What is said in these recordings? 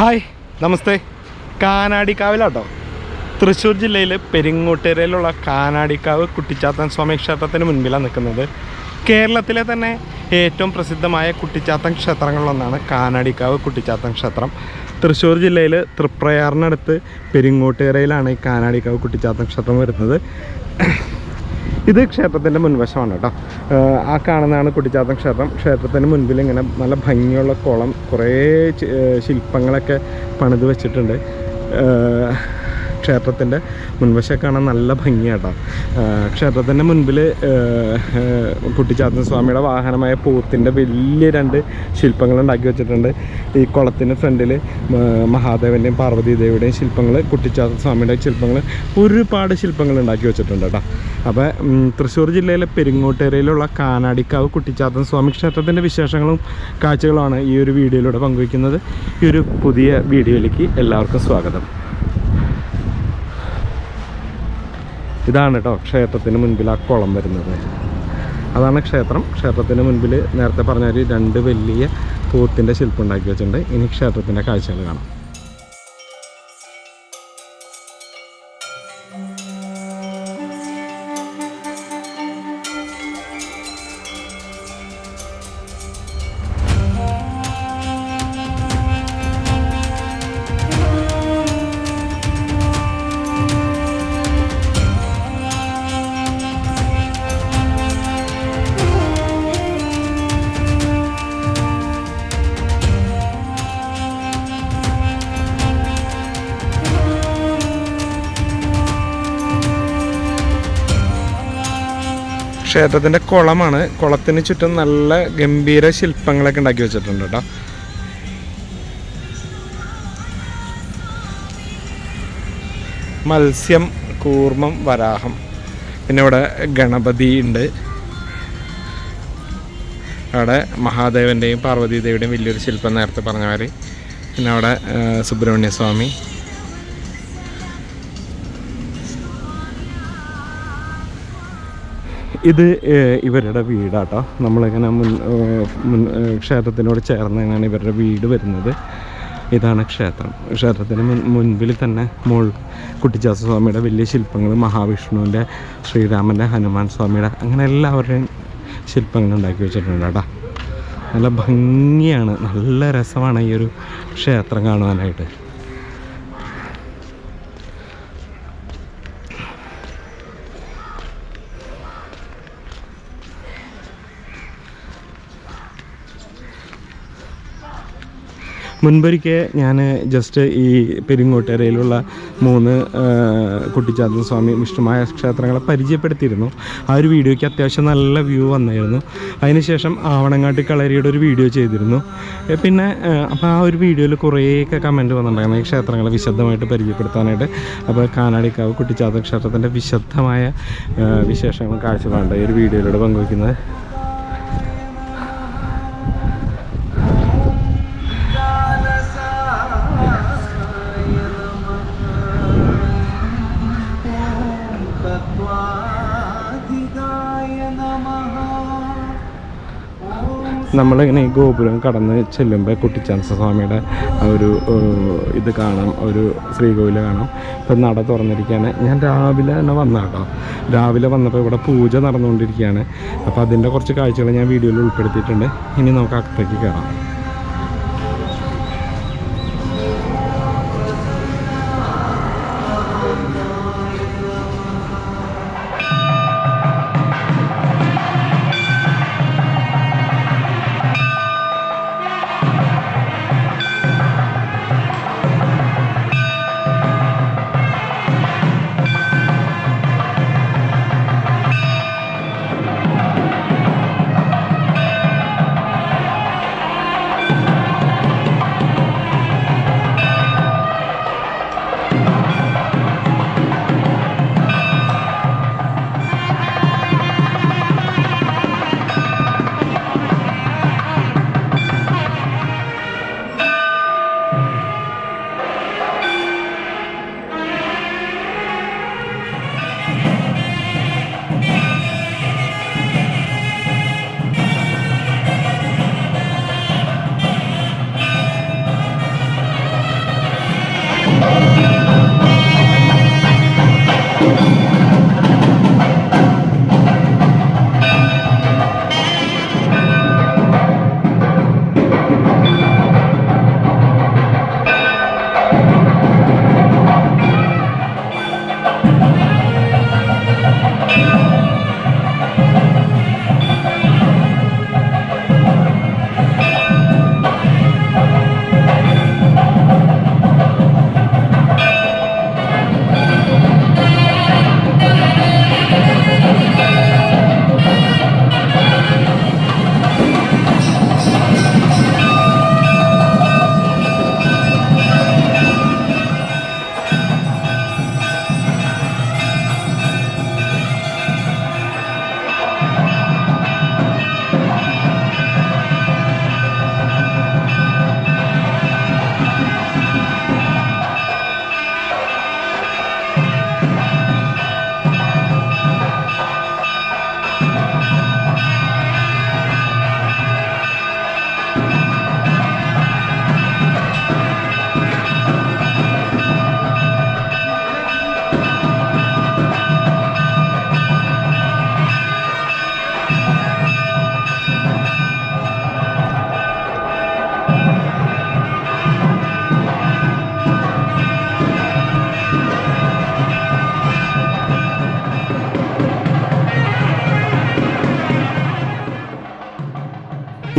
Hi. നമസ്തേ. കാനാടിക്കാവിലാട്ടോ തൃശ്ശൂർ ജില്ലയിൽ പെരിങ്ങോട്ടേരയിലുള്ള കാനാടിക്കാവ് കുട്ടിച്ചാത്തൻ സ്വാമി ക്ഷേത്രത്തിന് മുൻപിലാണ് നിൽക്കുന്നത്. കേരളത്തിലെ തന്നെ ഏറ്റവും പ്രസിദ്ധമായ കുട്ടിച്ചാത്തൻ ക്ഷേത്രങ്ങളിലൊന്നാണ് കാനാടിക്കാവ് കുട്ടിച്ചാത്തൻ ക്ഷേത്രം. തൃശ്ശൂർ ജില്ലയിൽ തൃപ്രയാറിനടുത്ത് പെരിങ്ങോട്ടുകരയിലാണ് ഈ കാനാടിക്കാവ് കുട്ടിച്ചാത്തൻ ക്ഷേത്രം വരുന്നത്. ഇത് ക്ഷേത്രത്തിന്റെ മുൻവശമാണ് കേട്ടോ. ആ കാണുന്നതാണ് കുട്ടിച്ചാത്തൻ ക്ഷേത്രം. ക്ഷേത്രത്തിന് മുൻപിൽ ഇങ്ങനെ നല്ല ഭംഗിയുള്ള കുളം കുറേ ശില്പങ്ങളൊക്കെ പണിത് വെച്ചിട്ടുണ്ട്. ക്ഷേത്രത്തിന്റെ മുൻവശം കാണാൻ നല്ല ഭംഗിയാട്ടോ. ക്ഷേത്രത്തിന്റെ മുൻപിൽ കുട്ടിച്ചാത്തൻ സ്വാമിയുടെ വാഹനമായ പൂത്തിന്റെ വലിയ രണ്ട് ശില്പങ്ങൾ ഉണ്ടാക്കി വെച്ചിട്ടുണ്ട്. ഈ കുളത്തിന്റെ ഫ്രണ്ടിൽ മഹാദേവന്റെയും പാർവതീദേവിയുടെയും ശില്പങ്ങൾ കുട്ടിച്ചാത്തൻ സ്വാമിയുടെ ശില്പങ്ങൾ ഒരുപാട് ശില്പങ്ങൾ ഉണ്ടാക്കി വെച്ചിട്ടുണ്ട് കേട്ടോ. അപ്പോൾ തൃശ്ശൂർ ജില്ലയിലെ പെരിങ്ങോട്ടേരയിലുള്ള കാനാടിക്കാവ് കുട്ടിച്ചാത്തൻ സ്വാമി ക്ഷേത്രത്തിന്റെ വിശേഷങ്ങളും കാഴ്ചകളുമാണ് ഈ ഒരു വീഡിയോയിലൂടെ പങ്കുവയ്ക്കുന്നത്. ഈ ഒരു പുതിയ വീഡിയോയിലേക്ക് എല്ലാവർക്കും സ്വാഗതം. ഇതാണ് കേട്ടോ ക്ഷേത്രത്തിന് മുൻപിൽ ആ കുളം വരുന്നത്. അതാണ് ക്ഷേത്രം. ക്ഷേത്രത്തിന് മുൻപിൽ നേരത്തെ പറഞ്ഞ ഒരു രണ്ട് വലിയ പൂത്തിന്റെ ശില്പം ഉണ്ടാക്കി വെച്ചിട്ടുണ്ട്. ഇനി ക്ഷേത്രത്തിന്റെ കാഴ്ചകൾ കാണാം. ക്ഷേത്രത്തിന്റെ കുളമാണ്. കുളത്തിന് ചുറ്റും നല്ല ഗംഭീര ശില്പങ്ങളൊക്കെ ഉണ്ടാക്കി വെച്ചിട്ടുണ്ട് കേട്ടോ. മത്സ്യം കൂർമ്മം വരാഹം. പിന്നെ ഇവിടെ ഗണപതി ഉണ്ട്. അവിടെ മഹാദേവന്റെയും പാർവതി ദേവിയുടെയും വലിയൊരു ശില്പം നേരത്തെ പറഞ്ഞ മാതിരി. പിന്നെ അവിടെ സുബ്രഹ്മണ്യ സ്വാമി ഇത് ഇവരുടെ വീടാട്ടോ. നമ്മളിങ്ങനെ മുൻ മുൻ ക്ഷേത്രത്തിനോട് ചേർന്ന് തന്നെയാണ് ഇവരുടെ വീട് വരുന്നത്. ഇതാണ് ക്ഷേത്രം. ക്ഷേത്രത്തിന് മുൻ മുൻപിൽ തന്നെ മോൾ കുട്ടിച്ചാസ സ്വാമിയുടെ വലിയ ശില്പങ്ങൾ മഹാവിഷ്ണുവിന്റെ ശ്രീരാമന്റെ ഹനുമാൻ സ്വാമിയുടെ അങ്ങനെ എല്ലാവരുടെയും ശില്പങ്ങൾ ഉണ്ടാക്കി വെച്ചിട്ടുണ്ട് കേട്ടോ. നല്ല ഭംഗിയാണ്. നല്ല രസമാണ് ഈ ഒരു ക്ഷേത്രം കാണുവാനായിട്ട്. മുൻപൊരിക്കൽ ഞാൻ ജസ്റ്റ് ഈ പെരിങ്ങോട്ടേരയിലുള്ള മൂന്ന് കുട്ടിച്ചാത്തൻ സ്വാമി വിഷ്ണുമായ ക്ഷേത്രങ്ങളെ പരിചയപ്പെടുത്തിയിരുന്നു. ആ ഒരു വീഡിയോയ്ക്ക് അത്യാവശ്യം നല്ല വ്യൂ വന്നായിരുന്നു. അതിനുശേഷം ആവണങ്ങാട്ടി കളരിയുടെ ഒരു വീഡിയോ ചെയ്തിരുന്നു. പിന്നെ അപ്പോൾ ആ ഒരു വീഡിയോയിൽ കുറേയൊക്കെ കമന്റ് വന്നിട്ടുണ്ടായിരുന്നു. ഈ ക്ഷേത്രങ്ങളെ വിശദമായിട്ട് പരിചയപ്പെടുത്താനായിട്ട്. അപ്പോൾ കാനാടിക്കാവ് കുട്ടിച്ചാത്തൻ ക്ഷേത്രത്തിന്റെ വിശദമായ വിശേഷങ്ങൾ കാഴ്ചപ്പാടുണ്ട് ഈ ഒരു വീഡിയോയിലൂടെ പങ്കുവയ്ക്കുന്നത്. നമ്മളിങ്ങനെ ഈ ഗോപുരം കടന്ന് ചെല്ലുമ്പോൾ കുട്ടിച്ചാൻസ സ്വാമിയുടെ ഒരു ഇത് കാണാം ഒരു ശ്രീകോവിൽ കാണാം. ഇപ്പം നട തുറന്നിരിക്കുകയാണ് ഞാൻ രാവിലെ തന്നെ വന്ന കേട്ടോ രാവിലെ വന്നപ്പോൾ ഇവിടെ പൂജ നടന്നുകൊണ്ടിരിക്കുകയാണ്. അപ്പോൾ അതിന്റെ കുറച്ച് കാഴ്ചകൾ ഞാൻ വീഡിയോയിൽ ഉൾപ്പെടുത്തിയിട്ടുണ്ട്. ഇനി നമുക്ക് അകത്തേക്ക് കയറാം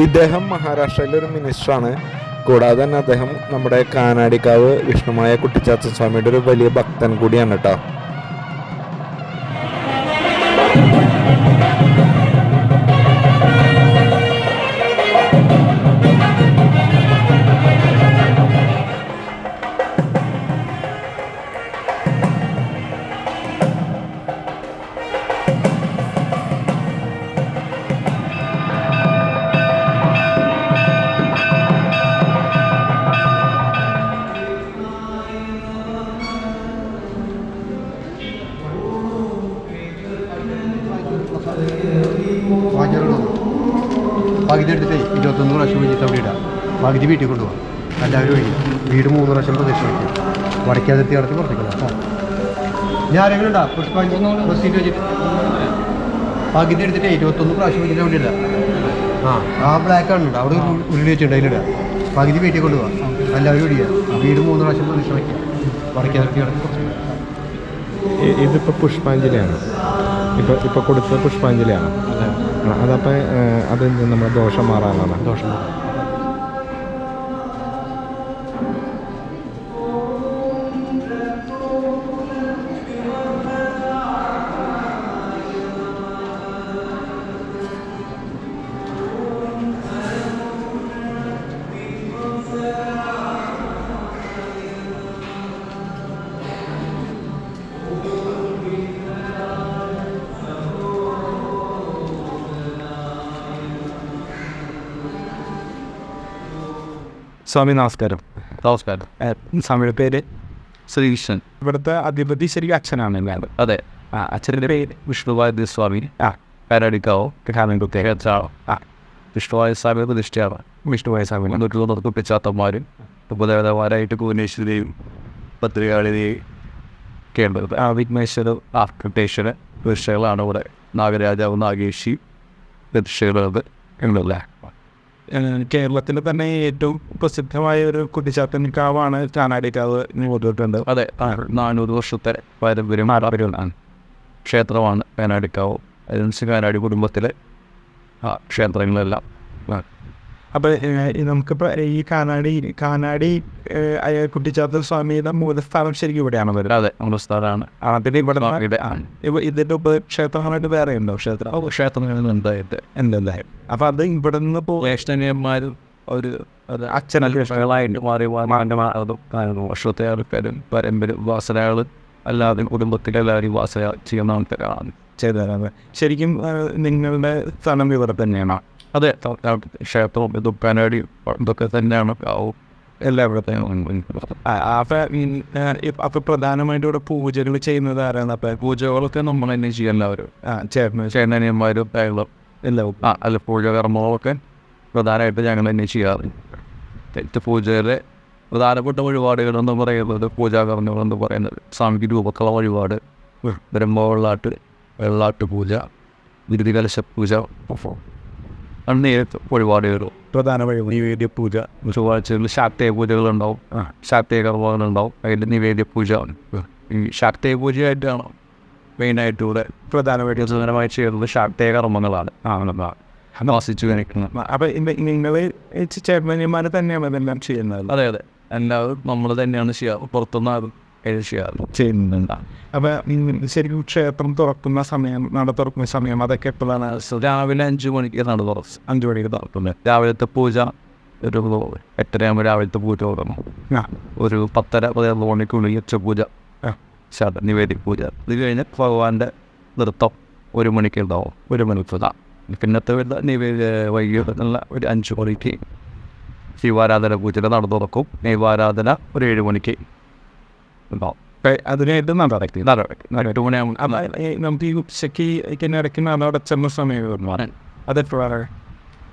ഇദ്ദേഹം മഹാരാഷ്ട്രയിലെ ഒരു മിനിസ്റ്ററാണ്. കൂടാതെ തന്നെ അദ്ദേഹം നമ്മുടെ കാനാടിക്കാവ് വിഷ്ണുമായ കുട്ടിച്ചാത്ത സ്വാമിയുടെ ഒരു വലിയ ഭക്തൻ കൂടിയാണ് കേട്ടോ. പകുതി എടുത്തിട്ട് ഇരുപത്തൊന്ന് പ്രാവശ്യം കഴിഞ്ഞിട്ട് അവിടെ ഇടാം. പകുതി വീട്ടിൽ കൊണ്ടുപോകാം എല്ലാവരും വഴി. വീട് മൂന്ന് പ്രാവശ്യം പ്രദക്ഷിണ വയ്ക്കും വടക്കാതിർത്തി കടത്തി പുറത്തേക്കണം ഞാൻ ആരെങ്കിലും ഉണ്ടാ? പുഷ്പാഞ്ജലി സീറ്റ് വെച്ചിട്ട്. പകുതി എടുത്തിട്ട് ഇരുപത്തൊന്ന് പ്രാവശ്യം വെച്ചിട്ട് അവിടെ ഇടാം. ആ ആ ബ്ലാക്ക് ആണ് അവിടെ ഉരുളി വെച്ചിട്ടുണ്ട് അതിലിടാം പകുതി വീട്ടിൽ കൊണ്ടുപോകാം എല്ലാവരും ഒഴിയുക വീട് മൂന്ന് പ്രാവശ്യം പ്രദക്ഷിണ വയ്ക്കാം വടക്കാതിർത്തി കടത്തി നടത്തി ഇതിപ്പോൾ പുഷ്പാഞ്ജലിയാണ്. ഇപ്പോൾ ഇപ്പോൾ കൊടുത്ത പുഷ്പാഞ്ജലിയാണ്. അതപ്പോൾ അത് നമ്മുടെ ദോഷം മാറാനാണ്. ദോഷം സ്വാമി നമസ്കാരം. നമസ്കാരം. സ്വാമിയുടെ പേര്? ശ്രീകൃഷ്ണൻ. ഇവിടുത്തെ അധിപതി ശരിക്കും അച്ഛനാണ് അതെ. ആ അച്ഛന്റെ പേര്? വിഷ്ണുവായ സ്വാമി. ആ. കാരടിക്കാവോ? കാലൻകുത്തേ കേച്ചാളോ? ആ. വിഷ്ണുവായ സ്വാമി പ്രതിഷ്ഠയാണ്. വിഷ്ണുവായ സ്വാമി. നൂറ്റി തൊണ്ണൂറ് കുപ്പിച്ചാത്തന്മാരും ഉപദേവതമാരായിട്ട് ഭുവനേശ്വരിയും പത്രികാളിനെയും കേണ്ടത് ആ വിഘ്നേശ്വര ആർക്കിടെക്ചറ് പ്രതിഷ്ഠകളാണ് ഇവിടെ നാഗരാജാവ് നാഗേഷി പ്രതിഷ്ഠകളുള്ളത് ഉണ്ടല്ലേ കേരളത്തിലെ തന്നെ ഏറ്റവും പ്രസിദ്ധമായ ഒരു കുട്ടിച്ചാത്തൻ കാവാണ് ചാനാടിക്കാവ് ഓർത്തിട്ടുണ്ട് അതെ നാനൂറ് വർഷത്തെ പാരമ്പര്യം ആണ് ക്ഷേത്രമാണ് കാനാടിക്കാവ് അതിനനുസരിച്ച് കാനാടി കുടുംബത്തിലെ ആ ക്ഷേത്രങ്ങളെല്ലാം അപ്പോൾ നമുക്കിപ്പോൾ ഈ കാനാടി കാനാടി കുട്ടിച്ചാത്തൻ സ്വാമിയുടെ മൂലസ്ഥാനം ശരിക്കും ഇവിടെയാണ് വരുന്നത്. അതെ സ്ഥലമാണ് അതിന് ഇവിടെ ഇതിന്റെ ഉപ ഉപക്ഷേത്രമായിട്ട് വേറെ ഉണ്ടോ ക്ഷേത്രം? ക്ഷേത്രം ഉണ്ടായിട്ട്. എന്തായാലും അപ്പൊ അത് ഇവിടെ നിന്ന് പോ ജ്യേഷ്ഠന്യന്മാരും ഒരു അച്ഛനായിട്ട് മാറി മാറി. വർഷത്തെ ആൾക്കാരും പരമ്പര വാസനകൾ അല്ലാതെ കുടുംബത്തിലെല്ലാവരും വാസന ചെയ്യുന്ന ആൾക്കാരാണ് ചെയ്തത് ശരിക്കും നിങ്ങളുടെ സ്ഥലം ഇവിടെ തന്നെയാണ്. അതെ ക്ഷേത്രവും കനടി ഇതൊക്കെ തന്നെയാണ്. കാവും ആ, അപ്പൊ അപ്പൊ പ്രധാനമായിട്ട് ഇവിടെ പൂജകൾ ചെയ്യുന്നത് ആരാണ്? അപ്പൊ പൂജകളൊക്കെ നമ്മൾ തന്നെ ചെയ്യും എല്ലാവരും. ആ ചേട്ടൻ ചേട്ടനിയന്മാരും അയാളും എല്ലാവരും ആ അല്ല പൂജകർമ്മങ്ങളൊക്കെ പ്രധാനമായിട്ട് ഞങ്ങൾ തന്നെ ചെയ്യാറ്. തെറ്റ് പൂജയുടെ പ്രധാനപ്പെട്ട വഴിപാടുകളെന്ന് പറയുന്നത് പൂജാകർമ്മങ്ങളെന്ന് പറയുന്നത്. സ്വാമിക്ക് രൂപക്കുള്ള വഴിപാട് ബ്രഹ്മവെള്ളാട്ട് വെള്ളാട്ട് പൂജ വിരുതി കലശ പൂജ ആണ് നേരിട്ട് വഴിപാടുകൾ. പ്രധാന വഴി നിവേദ്യ പൂജ. ചൊവ്വാഴ്ചകളിൽ ശാക്തേയ പൂജകളുണ്ടാവും. ശാക്തേയ കർമ്മങ്ങളുണ്ടാവും. അതിന്റെ നിവേദ്യ പൂജ. ഈ ശാക്തേയ പൂജയായിട്ടാണ് മെയിനായിട്ട് ഇവിടെ പ്രധാനമായിട്ട് സുന്ദരമായി ചെയ്യുന്നത് ശാക്തേയ കർമ്മങ്ങളാണ്. വാസിച്ചു കാണിക്കുന്നത്. അപ്പോൾ നിങ്ങൾ ചേട്ടന്മാര് തന്നെയാണ് ഇതെല്ലാം ചെയ്യുന്നത്. അതെ അതെ. എല്ലാവരും നമ്മൾ തന്നെയാണ് ചെയ്യാറ് പുറത്തുനിന്ന് ചെയ്യുന്നുണ്ട്. ഈ ശരിക്കും ക്ഷേത്രം തുറക്കുന്ന സമയം നട തുറക്കുന്ന സമയം അതൊക്കെ എപ്പോഴാണ്? രാവിലെ അഞ്ച് മണിക്ക് നട തുറച്ച് അഞ്ച് മണിക്ക് തുറക്കുന്നത് രാവിലത്തെ പൂജ ഒരു എട്ടരയാകുമ്പോൾ രാവിലത്തെ പൂജ തുടങ്ങും. ഒരു പത്തര പതിനൊന്ന് മണിക്കുള്ളിൽ ഉച്ചപൂജ. ശാന്ത നിവേദി പൂജ. ഇത് കഴിഞ്ഞ് ഭഗവാന്റെ നൃത്തം ഒരു മണിക്ക് ഉണ്ടാവും. ഒരു മണിക്ക് ആ പിന്നത്തെ വരുന്ന നിവേദി വൈകിട്ടുള്ള ഒരു അഞ്ച് മണിക്ക് ശിവാരാധന പൂജയുടെ നട തുറക്കും. ദൈവാരാധന ഒരു ഏഴ് മണിക്ക്. ഉണ്ടാവും അതിനായിട്ട് നട അടയ്ക്കും നട എട്ട് ഈ നമുക്ക് ഈ ഉച്ചയ്ക്ക് ഇടയ്ക്ക് നട അടച്ചുന്ന സമയം അതെപ്പോഴാണ്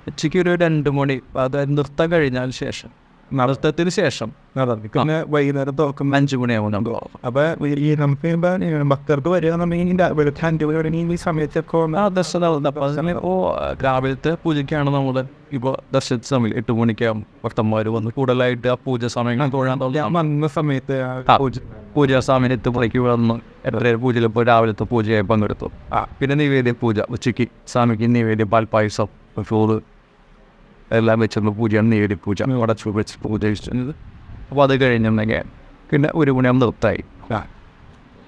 ഉച്ചയ്ക്ക് ഒരു രണ്ട് മണി അത് നൃത്തം കഴിഞ്ഞതിന് ശേഷം നൃത്തത്തിന് ശേഷം. നടത്തി പിന്നെ വൈകുന്നേരം തുറക്കുന്ന അഞ്ച് നമ്മൾ അപ്പൊ ഈ- നമുക്ക് ഇപ്പൊ ഭക്തർക്ക് വരിക വെളുത്ത അഞ്ചു മണി തുടങ്ങി ഈ സമയത്തൊക്കെ അപ്പോൾ രാവിലത്തെ പൂജയ്ക്കാണ് നമ്മൾ ഇപ്പോൾ ദർശന സമയം. എട്ട് മണിക്കാവും ഭക്തന്മാർ വന്ന് കൂടുതലായിട്ട് ആ പൂജ സമയങ്ങൾ തൊഴാൻ തുടങ്ങി. വന്ന സമയത്ത്. പൂജ പൂജാ സമയം എട്ട് മണിക്ക് വന്ന് എത്ര പൂജയിൽ ഇപ്പോൾ രാവിലത്തെ പൂജയായി പങ്കെടുത്തു. ആ. പിന്നെ നിവേദ്യ പൂജ ഉച്ചയ്ക്ക് സ്വാമിക്ക് നിവേദ്യ പാൽപ്പായസം ചോറ് എല്ലാം വെച്ചിരുന്ന പൂജയാണ് നേടി പൂജ അവിടെ വെച്ച് പൂജ ചെയ്യുന്നത് അപ്പോൾ അത് കഴിഞ്ഞിട്ടുണ്ടെങ്കിൽ പിന്നെ ഒരു മണിയാകുമ്പോൾ നിർത്തായി.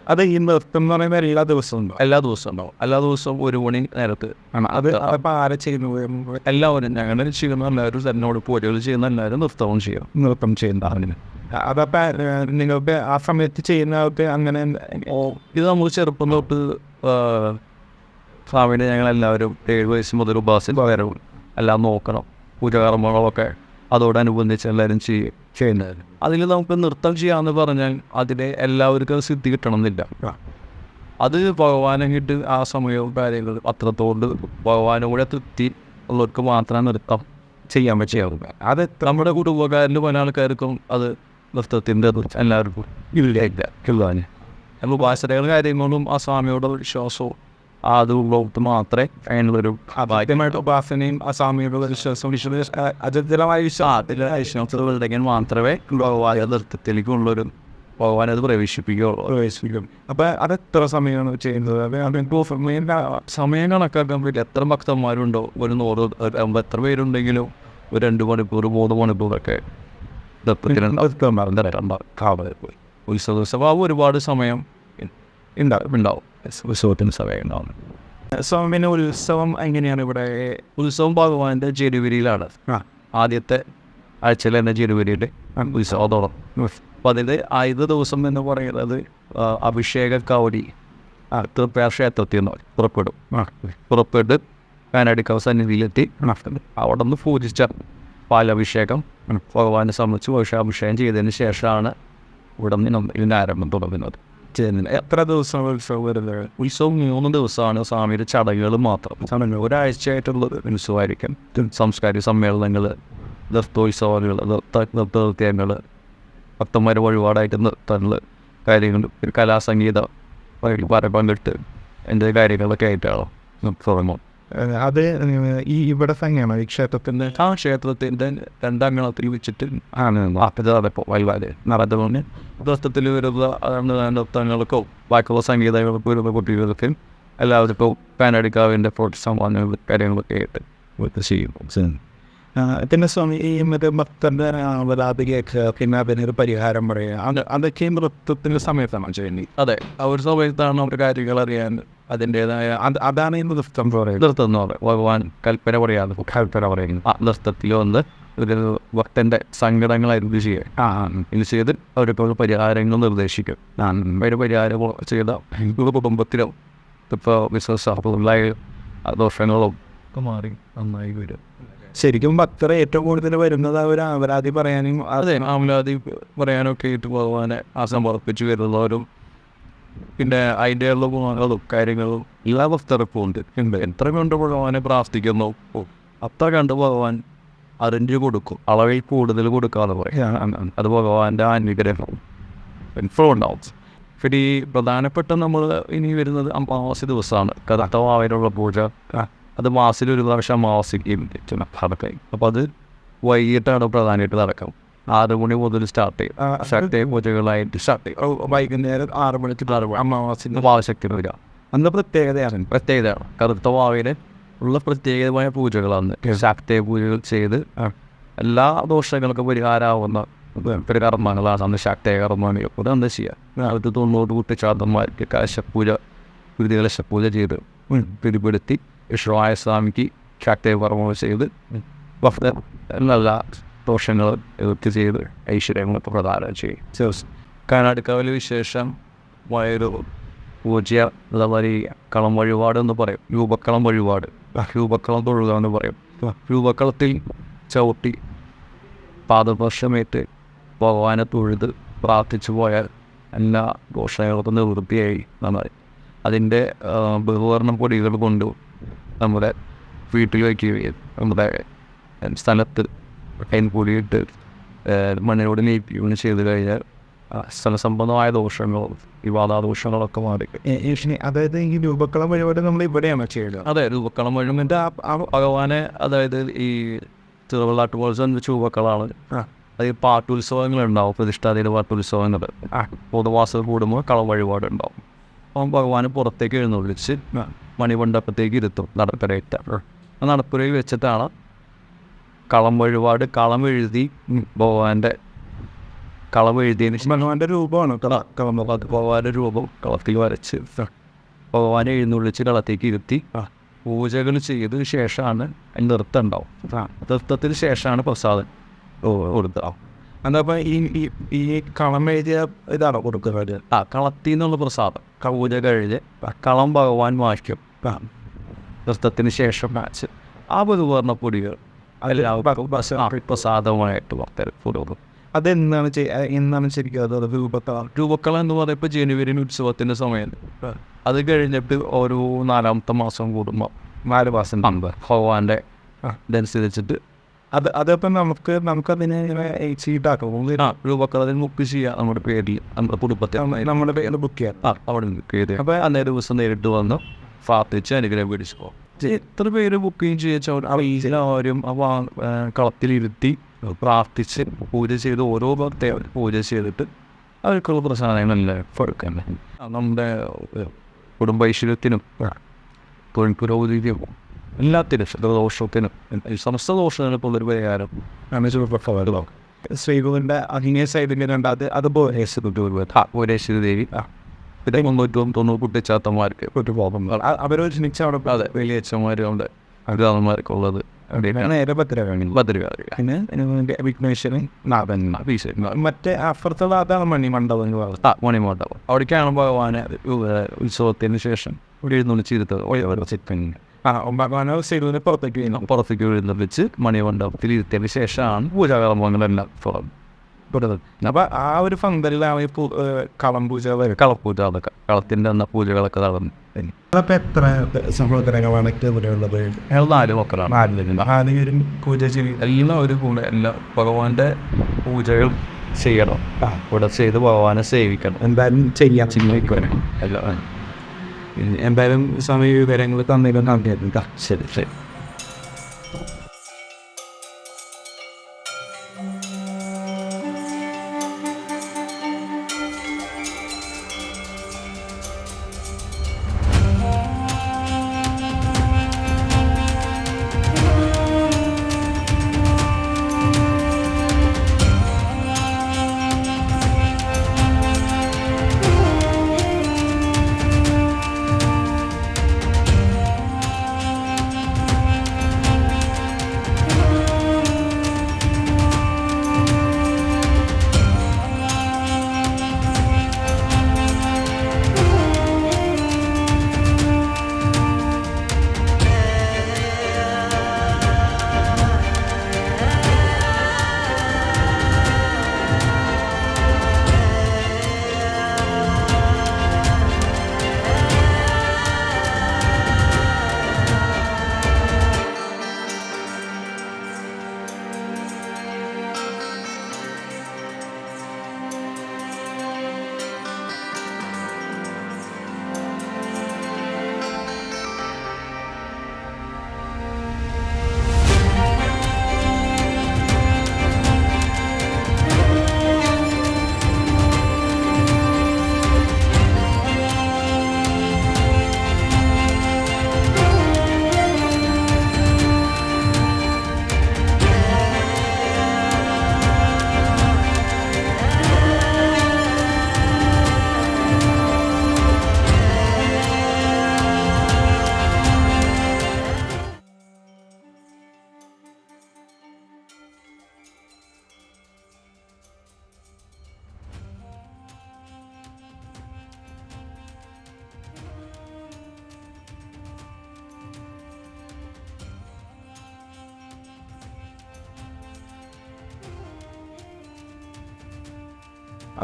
അത് ഈ നൃത്തം എന്ന് പറയുമ്പോൾ എല്ലാ ദിവസവും ഉണ്ടോ എല്ലാ ദിവസവും ഉണ്ടാവും. എല്ലാ ദിവസവും ഒരു മണി നേരത്ത് ആണ്. അത് അപ്പോൾ ആരെ ചെയ്യുന്നു? എല്ലാവരും ഞങ്ങളുടെ ചെയ്യുന്ന എല്ലാവരും എന്നോട് പൂജകൾ ചെയ്യുന്ന എല്ലാവരും നൃത്തവും ചെയ്യും. നൃത്തം ചെയ്യുന്ന. അതപ്പോൾ നിങ്ങൾക്ക് ആ സമയത്ത് ചെയ്യുന്നവർക്ക് അങ്ങനെ ഓ ഇത് നമ്മൾ ചെറുപ്പം തൊട്ട് സ്വാമിനെ ഞങ്ങൾ എല്ലാവരും ഏഴ് വയസ്സ് മുതൽ ഉപാസിൽ വരവും എല്ലാം നോക്കണം. പൂജകർമ്മങ്ങളൊക്കെ അതോടനുബന്ധിച്ച് എല്ലാവരും ചെയ്യും ചെയ്യുന്നത്. അതിൽ നമുക്ക് നൃത്തം ചെയ്യാമെന്ന് പറഞ്ഞാൽ അതിനെ എല്ലാവർക്കും അത് സിദ്ധി കിട്ടണമെന്നില്ല. അത് ഭഗവാനെ ഭഗവാനായിട്ട് ആ സമയവും കാര്യങ്ങൾ അത്രത്തോണ്ട് ഭഗവാനോടെ തൃപ്തി ഉള്ളവർക്ക് മാത്രമേ നൃത്തം ചെയ്യാൻ പറ്റിയാവുക അത് നമ്മുടെ കുടുംബക്കാരിൽ പല ആൾക്കാർക്കും അത് നൃത്തത്തിന്റെ എല്ലാവർക്കും ഇല്ല. ഇല്ല. കിള്ളാന് നമ്മൾ ഉപാസനകളും കാര്യങ്ങളും ആ സ്വാമിയോടുള്ള വിശ്വാസവും അതുള്ളവർക്ക് മാത്രമേ അതിനുള്ളൊരു ആദ്യമായിട്ട് ഉപാസനയും ആ സ്വാമിയുടെ വിശ്വാസം വിശ്വാസ അജത്തിലമായ വിശ്വാസം അതിൽ വിശ്വാസങ്ങളുണ്ടെങ്കിൽ മാത്രമേ ഭഗവാൻ നൃത്തത്തിലേക്ക് ഉള്ളൊരു ഭഗവാൻ അത് പ്രവേശിപ്പിക്കുകയുള്ളൂ. പ്രവേശിക്കും അപ്പോൾ അത് എത്ര സമയമാണ് ചെയ്യുന്നത്? അത് സമയം കണക്കാക്കാൻ പറ്റില്ല എത്ര ഭക്തന്മാരുണ്ടോ? ഒരു നൂറ് എത്ര പേരുണ്ടെങ്കിലും ഒരു രണ്ട് മണിക്കൂർ മൂന്ന് മണിക്കൂറൊക്കെ പോയി ഉത്സവ ദിവസം ആവും ഒരുപാട് സമയം ഉണ്ടാവും ഉണ്ടാവും. ഉത്സവത്തിന് സമയം ഉണ്ടാവും സ്വാമിന് ഉത്സവം എങ്ങനെയാണ് ഇവിടെ? ഉത്സവം ഭഗവാന്റെ ജനുവരിയിലാണ്. ആദ്യത്തെ ആഴ്ചയിൽ തന്നെ ജനുവരിയിൽ ഉത്സവം തുടങ്ങും. അപ്പോൾ അതിൽ ആയുധ ദിവസം എന്ന് പറയുന്നത് അഭിഷേക കൗരി തൃപ്പേർ ക്ഷേത്രത്തിൽ നിന്ന് പുറപ്പെടും പുറപ്പെട്ട് കാനാടിക്കാവ് സന്നിധിയിലെത്തി അവിടെ നിന്ന് പൂജിച്ച പാലഭിഷേകം ഭഗവാനെ സംബന്ധിച്ച് വൈഷാഭിഷേകം ചെയ്തതിന് ശേഷമാണ് ഇവിടെ നിന്ന് ഇതിന്റെ ആരംഭം തുടങ്ങുന്നത്. ചെയ്യുന്നത് എത്ര ദിവസം ഉത്സവം വരുന്നത്? ഉത്സവം മൂന്ന് ദിവസമാണ് സ്വാമിയുടെ ചടങ്ങുകൾ മാത്രം. ഒരാഴ്ചയായിട്ടുള്ളത്. ഉത്സവമായിരിക്കും സാംസ്കാരിക സമ്മേളനങ്ങൾ നൃത്തോത്സവങ്ങൾ നൃത്ത നൃത്തനൃത്യങ്ങൾ ഭക്തന്മാർ വഴിപാടായിട്ട് നൃത്തങ്ങൾ കാര്യങ്ങൾ കലാസംഗീത പര പങ്കിട്ട് എന്റെ കാര്യങ്ങളൊക്കെ ആയിട്ടാണ് തുടങ്ങും അത് ഈ ഇവിടെ തന്നെയാണ് ഈ ക്ഷേത്രത്തിന്റെ ആ ക്ഷേത്രത്തിന്റെ രണ്ടംഗണത്തിൽ വെച്ചിട്ട് ആണ് അപ്പോൾ നടന്നു പോകുന്നത് ദിവസത്തിൽ വരുന്ന നൃത്തങ്ങൾക്കോ ബാക്കിയുള്ള സംഗീതങ്ങൾക്കോ വരുന്ന കുട്ടികൾക്കും എല്ലാവർക്കും കാനടിക്കാവിന്റെ പ്രോത്സാഹന കാര്യങ്ങളൊക്കെ ആയിട്ട് വിത്ത് ചെയ്യും പിന്നെ സ്വാമി ഈ മറ്റേ ഭക്തന്റെ അവലാപികയൊക്കെ പിന്നെ അതിനൊരു പരിഹാരം പറയുക അത് അതൊക്കെ നൃത്തത്തിന്റെ സമയത്താണ് ചെയ്യുന്നത്. അതെ ആ ഒരു സമയത്താണ് അവർ കാര്യങ്ങൾ അറിയാൻ അതിന്റെതായ അത് അതാണ് ഈ നൃത്തം എന്ന് പറയുന്നത്. നൃത്തം എന്ന് പറയും ഭഗവാൻ കൽപ്പന പറയാതെ കൽപ്പന പറയുന്നു ആ നൃത്തത്തിൽ വന്ന് ഒരു ഭക്തന്റെ സങ്കടങ്ങളായിരുന്നു ചെയ്യുക. ആ ഇത് ചെയ്ത് അവർക്ക് പരിഹാരങ്ങൾ നിർദ്ദേശിക്കും. ഒരു പരിഹാരം ചെയ്ത കുടുംബത്തിലും ഇപ്പോൾ വിശ്വാസമുള്ള ദോഷങ്ങളും ഒക്കെ മാറി നന്നായി വരും. ശരിക്കും ഭക്തർ ഏറ്റവും കൂടുതൽ വരുന്നത് അവർ അവരാധി പറയാനും അതെ ആമലാതി പറയാനൊക്കെ ആയിട്ട് ഭഗവാനെ ആ സമർപ്പിച്ച് വരുന്നവരും പിന്നെ അതിന്റെ ഉള്ള ഗുണങ്ങളും കാര്യങ്ങളും എല്ലാ ഭക്തർക്കും ഉണ്ട്. ഉണ്ട് കണ്ട് ഭഗവാനെ പ്രാർത്ഥിക്കുന്നു. ഓ, അത്ര കണ്ട് ഭഗവാൻ അറിഞ്ഞു കൊടുക്കും. അളവിൽ കൂടുതൽ കൊടുക്കാതെ പറയും അത് ഭഗവാന്റെ അനുഗ്രഹം. ഉണ്ടാവും പിന്നെ ഈ പ്രധാനപ്പെട്ട നമ്മൾ ഇനി വരുന്നത് അമാവാസി ദിവസമാണ്. കഥാവായനുള്ള പൂജ. അത് മാസത്തിൽ ഒരു പ്രാവശ്യം അമാവാസിക്കും അപ്പോൾ അത് വൈകിട്ടാണ് പ്രധാനമായിട്ട് നടക്കും ആറ് മണി മുതൽ സ്റ്റാർട്ട് ചെയ്യും. ശക്തി പൂജകളായിട്ട് സ്റ്റാർട്ട് ചെയ്യും. വൈകുന്നേരം ആറ് മണിക്ക് അമാവാസിന് വാശക്തി വരിക. അന്ന് പ്രത്യേകതയാണ്. പ്രത്യേകതയാണ്. കറുത്ത വാവിന് ഉള്ള പ്രത്യേകമായ പൂജകളാണ്. ശക്തി പൂജകൾ ചെയ്ത് എല്ലാ ദോഷങ്ങൾക്കും പരിഹാരമാവുന്ന ഒരു കർമ്മങ്ങളാണ് അന്ന് ശക്തി കർമ്മങ്ങൾ കൂടെ അന്ന് ചെയ്യുക അത് തൊണ്ണൂറ് കുട്ടിച്ചാത്തന്മാർക്ക് കലശപ്പൂജ വിവിധ കലശപ്പൂജ ചെയ്ത് പിടിപ്പെടുത്തി വിഷ്ണുവായ സ്വാമിക്ക് ശക്തി കർമ്മങ്ങൾ ചെയ്ത് ഭക്തർ എല്ലാ ദോഷങ്ങളും എതിർത്ത് ചെയ്ത് ഐശ്വര്യങ്ങളൊക്കെ പ്രദാനം ചെയ്യും. കാനാടുക്കാവിലെ വിശേഷം വയറു പൂജ അതേമാതിരി കളം വഴിപാട് എന്ന് പറയും. രൂപക്കളം വഴിപാട്. രൂപക്കളം തൊഴുക എന്ന് പറയും. രൂപക്കളത്തിൽ ചവിട്ടി പാദപക്ഷമേറ്റ് ഭഗവാനെ തൊഴുത് പ്രാർത്ഥിച്ചു പോയാൽ എല്ലാ ദോഷങ്ങൾക്കും നിവൃത്തിയായി നന്നായി. അതിന്റെ ബഹുവർണ പൊടികൾ കൊണ്ട് നമ്മുടെ വീട്ടിൽ വയ്ക്കുകയും നമ്മുടെ സ്ഥലത്ത് കൈൻപൊടിയിട്ട് മണ്ണിനോട് നീപ്പിക്കുകയും ചെയ്ത് കഴിഞ്ഞാൽ സ്ഥലസംബന്ധമായ ദോഷങ്ങളും വിവാദാദോഷങ്ങളൊക്കെ മാറി. അതായത് ഈ രൂപക്കളം വഴിപാട് നമ്മൾ ഇവിടെയാണ് ചെയ്യുന്നത് അതെ രൂപക്കളം വഴി എന്നിട്ട് ആ ആ ഭഗവാനെ അതായത് ഈ തിരുവള്ളാട്ട് പോലെ ചൂവക്കളാണ് അത് ഈ പാട്ടുത്സവങ്ങളുണ്ടാവും പ്രതിഷ്ഠാതീയ പാട്ടുത്സവങ്ങൾ. പൊതുവാസം കൂടുമ്പോൾ കളം വഴിപാട് ഉണ്ടാവും. അപ്പം ഭഗവാന് പുറത്തേക്ക് എഴുന്നള്ളിച്ച് മണിമണ്ഡപത്തേക്ക് ഇരുത്തും നടപ്പരയിട്ട് ആ. നടപ്പുരയിൽ വെച്ചിട്ടാണ് കളം വഴിപാട് കളം എഴുതി ഭഗവാന്റെ കളം എഴുതിയതിന് ശേഷം ഭഗവാന്റെ രൂപമാണ് ഭഗവാന്റെ രൂപം കളത്തിൽ വരച്ച് ഭഗവാനെ എഴുന്നള്ളിച്ച് കളത്തേക്ക് ഇരുത്തി പൂജകൾ ചെയ്തതിന് ശേഷമാണ് നൃത്തം ഉണ്ടാവും. നൃത്തത്തിന് ശേഷമാണ് പ്രസാദം ഓ കൊടുക്കുക എന്താ ഈ ഈ- കളം എഴുതിയ ഇതാണോ കൊടുക്കുന്നത്? ആ കളത്തിൽ നിന്നുള്ള പ്രസാദം. പൂജ കഴിഞ്ഞ് കളം ഭഗവാൻ വായിക്കും. നൃത്തത്തിന് ശേഷം മാച്ച് ആ പൊതുവർണ പൊടികൾ പ്രസാദമായിട്ട് വാർത്തകൾ പുരോഗം അതെന്താണ് എന്താണ് ശരിക്കും അത് രൂപക്കള. രൂപക്കള എന്ന് പറയുമ്പോൾ ജനുവരി ഉത്സവത്തിന്റെ സമയം അത് കഴിഞ്ഞിട്ട് ഓരോ നാലാമത്തെ മാസം കൂടുമ്പോൾ നാല് മാസം ഭഗവാന്റെ ഇതനുസരിച്ചിട്ട് അത് അതിപ്പം നമുക്ക് നമുക്കതിനെ ചീട്ടാക്കും. ആ രൂപക്കളത്തിന് ബുക്ക് ചെയ്യാം നമ്മുടെ പേരിൽ നമ്മുടെ കുടുംബത്തിൽ നമ്മുടെ പേര് ബുക്ക് ചെയ്യാം. ആ അവിടെ ബുക്ക് ചെയ്ത് അപ്പോൾ അന്നേ ദിവസം നേരിട്ട് വന്ന് പ്രാർത്ഥിച്ച് അനുഗ്രഹം പിടിച്ചു പോകും. എത്ര പേര് ബുക്കിംഗ് ചെയ്യും എല്ലാവരും ആ വാ- ആ, കളത്തിലിരുത്തി പ്രാർത്ഥിച്ച് പൂജ ചെയ്ത് ഓരോ ഭക്തയും പൂജ ചെയ്തിട്ട് അവർക്കുള്ള പ്രസാദങ്ങളെല്ലാം കൊടുക്കാൻ നമ്മുടെ കുടുംബൈശ്വര്യത്തിനും കുടുംബ ഐശ്വര്യത്തിനും തൊഴിൽ പുരോഗതിക്കും എല്ലാത്തിനും ശുദ്ധദോഷത്തിനും സമസ്ത ഒരു പരിഹാരം. ശ്രീകുവിന്റെ അഗ്നിയ സൈഡിന്റെ രണ്ട് അത് അത് ഭുവനേശ്വരി ദേവി. പിന്നെ മുന്നൂറ്റും തൊണ്ണൂറ് കുട്ടിച്ചാത്തന്മാർക്ക് ഒരു ബോധം അവരൊരു ക്ഷണിച്ച അവിടെ അതെ. വലിയ അച്ഛന്മാരുണ്ട് അഗ്രാതന്മാർക്കുള്ളത് ഉള്ളത്. വിഘ്നേശ്വരൻ നാഥൻ. മറ്റേ അപ്പുറത്തുള്ള അതാണ് മണിമണ്ഡപം എന്ന് പറയുന്നത്. ആ മണിമണ്ഡപം. അവിടേക്കാണ് ഭഗവാന് ഉത്സവത്തിന് ശേഷം ഇവിടെ എഴുന്നള്ളി ചെയ്തിട്ട് ഓരോ ചിക്കൻ ആ ഭഗവാനോ ശ്രീകുവിനെ പുറത്തേക്ക് പുറത്തേക്ക് എഴുന്നള്ളിച്ച് മണിമണ്ഡപത്തിൽ ഇരുത്തിയതിന് ശേഷമാണ് പൂജാകർമ്മങ്ങളെല്ലാം തുറന്നു അപ്പൊ ആ ഒരു ഫംഗലിലാണ് ഈ കളം പൂജകൾ കളപ്പൂജ അതൊക്കെ കളത്തിന്റെ അന്ന പൂജകളൊക്കെ നടന്നു. എത്ര സഹോദരങ്ങളാണ് ഇവിടെയുള്ളത് നാല് പൂജ കൂടെ എല്ലാ ഭഗവാന്റെ പൂജകൾ ചെയ്യണം. ഇവിടെ ചെയ്ത് ഭഗവാനെ സേവിക്കണം. എന്തായാലും ചെയ്യാൻ ചിന്തിക്കണം എല്ലാം എന്തായാലും സമയ വിവരങ്ങൾ തന്നേലും നന്ദിയായിരുന്നു ശരി ശരി.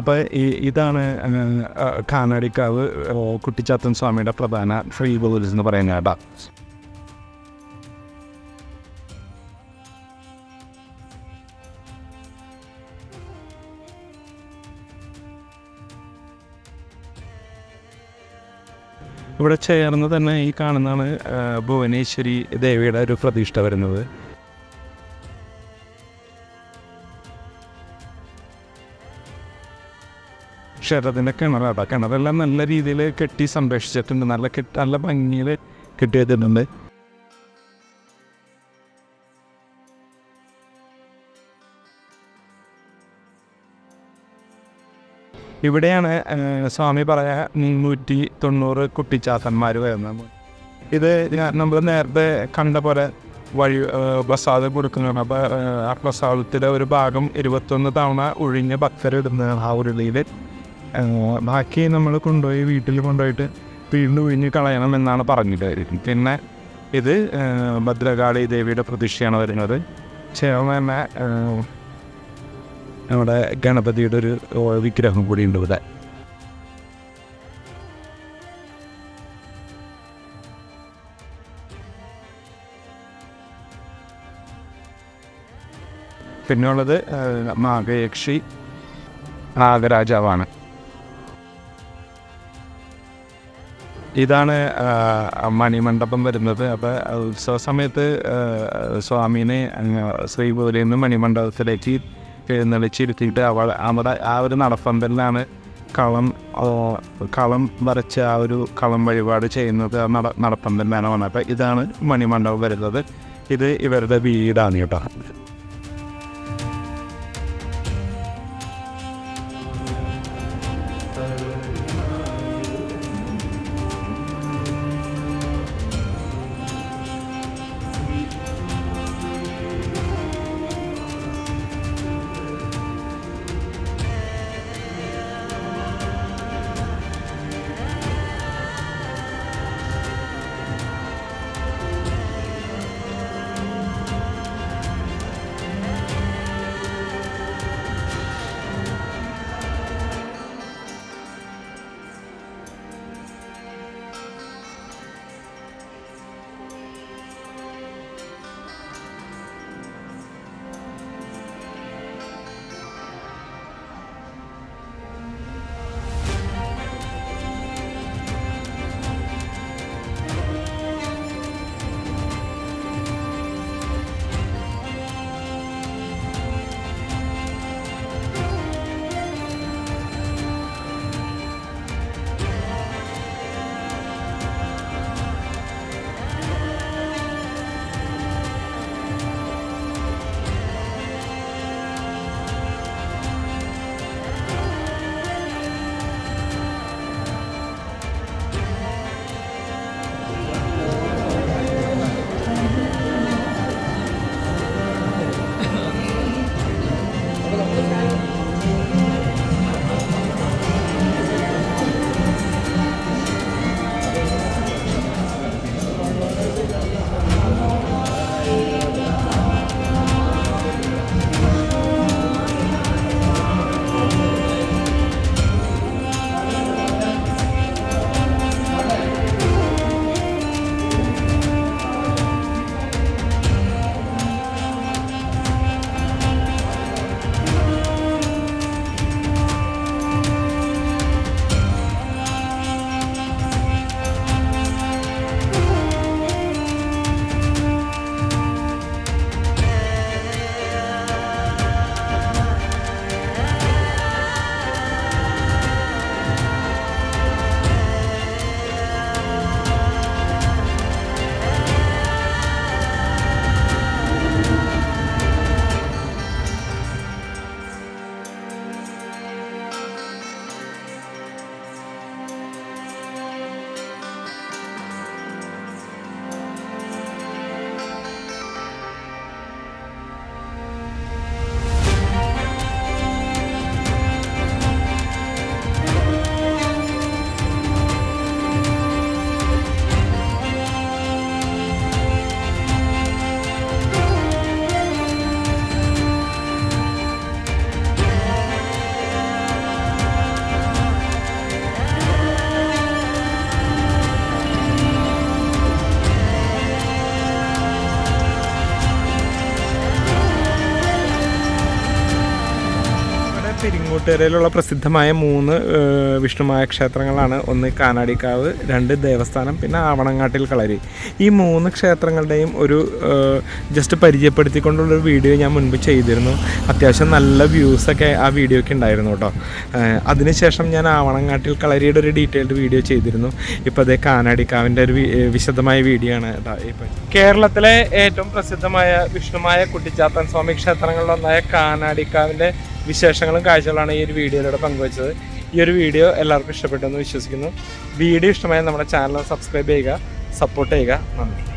അപ്പോൾ ഈ ഇതാണ് കാനടിക്കാവ് കുട്ടിച്ചാത്തൻ സ്വാമിയുടെ പ്രധാന ഫ്രീ ബോൾസ് എന്ന് പറയുന്ന കേട്ടോ ഇവിടെ ചേർന്ന് തന്നെ ഈ കാണുന്നതാണ് ഭുവനേശ്വരി ദേവിയുടെ ഒരു പ്രതിഷ്ഠ വരുന്നത്. ക്ഷേത്രത്തിന്റെ കിണറാണ് കിണറെല്ലാം നല്ല രീതിയിൽ കെട്ടി സംരക്ഷിച്ചിട്ടുണ്ട്. നല്ല കെട്ടി നല്ല ഭംഗിയിൽ കെട്ടി വെച്ചിട്ടുണ്ട്. ഇവിടെയാണ് സ്വാമി പറഞ്ഞ നൂറ്റി തൊണ്ണൂറ് കുട്ടിച്ചാത്തന്മാർ വരുന്നത്. ഇത് നമ്മൾ നേരത്തെ കണ്ട പോലെ വഴി പ്രസാദം കൊടുക്കുന്നതാണ്. അപ്പോൾ ആ പ്രസാദത്തിലെ ഒരു ഭാഗം ഇരുപത്തൊന്ന് തവണ ഒഴിഞ്ഞ് ഭക്തരെ ഇടുന്നതാണ് ആ ഉരുളിയിൽ ബാക്കി നമ്മൾ കൊണ്ടുപോയി വീട്ടിൽ കൊണ്ടുപോയിട്ട് വീണ്ടും ഒഴിഞ്ഞ് കളയണം എന്നാണ് പറഞ്ഞിട്ട് പിന്നെ ഇത് ഭദ്രകാളി ദേവിയുടെ പ്രതിഷ്ഠയാണ് വരുന്നത്. ചേർന്ന് തന്നെ നമ്മുടെ ഗണപതിയുടെ ഒരു വിഗ്രഹം കൂടി ഉണ്ട് ഇവിടെ. പിന്നെയുള്ളത് മാഘയക്ഷി നാഗരാജാവാണ്. ഇതാണ് മണിമണ്ഡപം വരുന്നത്. അപ്പോൾ ഉത്സവ സമയത്ത് സ്വാമീനെ ശ്രീപൂരിൽ നിന്ന് മണിമണ്ഡപത്തിലേക്ക് എഴുന്നള്ളിച്ചിരുത്തിയിട്ട് അവൾ അവിടെ ആ ഒരു നടപ്പന്തലിലാണ് കളം കളം വരച്ച ആ ഒരു കളം വഴിപാട് ചെയ്യുന്നത്. നട നടപ്പന്തലിലാണ് വന്നത് അപ്പോൾ ഇതാണ് മണിമണ്ഡപം വരുന്നത്. ഇത് ഇവരുടെ വീടാണ് കേട്ടോ. പെരിങ്ങോട്ടുകരയിലുള്ള പ്രസിദ്ധമായ മൂന്ന് വിഷ്ണുമായ ക്ഷേത്രങ്ങളാണ്. ഒന്ന് കാനാടിക്കാവ് രണ്ട് ദേവസ്ഥാനം പിന്നെ ആവണങ്ങാട്ടിൽ കളരി. ഈ മൂന്ന് ക്ഷേത്രങ്ങളുടെയും ഒരു ജസ്റ്റ് പരിചയപ്പെടുത്തിക്കൊണ്ടുള്ളൊരു വീഡിയോ ഞാൻ മുൻപ് ചെയ്തിരുന്നു. അത്യാവശ്യം നല്ല വ്യൂസൊക്കെ ആ വീഡിയോയ്ക്ക് ഉണ്ടായിരുന്നു കേട്ടോ. അതിനുശേഷം ഞാൻ ആവണങ്ങാട്ടിൽ കളരിയുടെ ഒരു ഡീറ്റെയിൽഡ് വീഡിയോ ചെയ്തിരുന്നു. ഇപ്പോൾ അതേ കാനാടിക്കാവിന്റെ ഒരു വിശദമായ വീഡിയോ ആണ്. ഇപ്പം കേരളത്തിലെ ഏറ്റവും പ്രസിദ്ധമായ വിഷ്ണുമായ കുട്ടിച്ചാത്തൻ സ്വാമി ക്ഷേത്രങ്ങളിലൊന്നായ കാനാടിക്കാവിന്റെ വിശേഷങ്ങളും കാഴ്ചകളാണ് ഈ ഒരു വീഡിയോയിലൂടെ പങ്കുവച്ചത്. ഈ ഒരു വീഡിയോ എല്ലാവർക്കും ഇഷ്ടപ്പെട്ടെന്ന് വിശ്വസിക്കുന്നു. വീഡിയോ ഇഷ്ടമായ നമ്മുടെ ചാനൽ സബ്സ്ക്രൈബ് ചെയ്യുക സപ്പോർട്ട് ചെയ്യുക. നന്ദി.